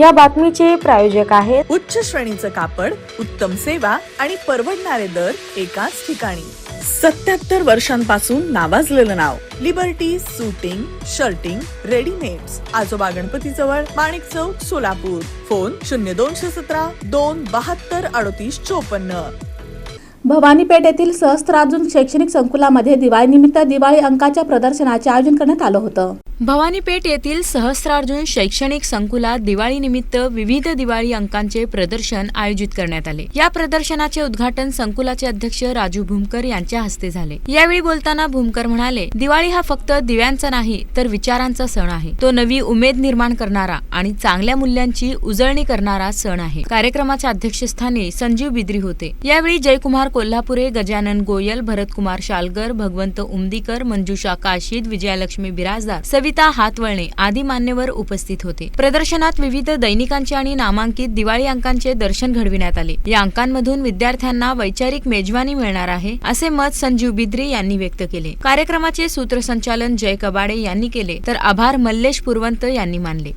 या बातमीचे प्रायोजक आहेत. उच्च श्रेणीचं कापड उत्तम सेवा आणि परवडणारे दर एकाच ठिकाणी. सत्याहत्तर वर्षांपासून नावाजलेलं नाव. Liberty suiting shirting readymades Ajoba Ganpati जवळ माणिक चौक सोलापूर. फोन शून्य दोनशे सतरा दोन बहात्तर अडतीस चोपन्न. भवानीपेठ येथील सहस्त्रार्जुन शैक्षणिक संकुलामध्ये दिवाळीनिमित्त दिवाळी अंकाच्या प्रदर्शनाचे आयोजन करण्यात आलं होतं. भवानीपेठ येथील सहस्रार्जुन शैक्षणिक संकुलात दिवाळीनिमित्त विविध दिवाळी अंकांचे प्रदर्शन आयोजित करण्यात आले. या प्रदर्शनाचे उद्घाटन संकुलाचे अध्यक्ष राजू भूमकर यांच्या हस्ते झाले. यावेळी बोलताना भूमकर म्हणाले दिवाळी हा फक्त दिव्यांचा नाही तर विचारांचा सण आहे. तो नवी उमेद निर्माण करणारा आणि चांगल्या मूल्यांची उजळणी करणारा सण आहे. कार्यक्रमाच्या अध्यक्षस्थानी संजीव बिद्री होते. यावेळी जयकुमार कोल्हापुरे गजानन गोयल भरतकुमार शालगर भगवंत उमदीकर मंजुषा काशीद विजयालक्ष्मी बिराजदार सविता हातवळणे आदी मान्यवर उपस्थित होते. प्रदर्शनात विविध दैनिकांचे आणि नामांकित दिवाळी अंकांचे दर्शन घडविण्यात आले. या अंकांमधून विद्यार्थ्यांना वैचारिक मेजवानी मिळणार आहे असे मत संजीव बिद्री यांनी व्यक्त केले. कार्यक्रमाचे सूत्रसंचालन जय कबाडे यांनी केले तर आभार मल्लेश पुरवंत यांनी मानले.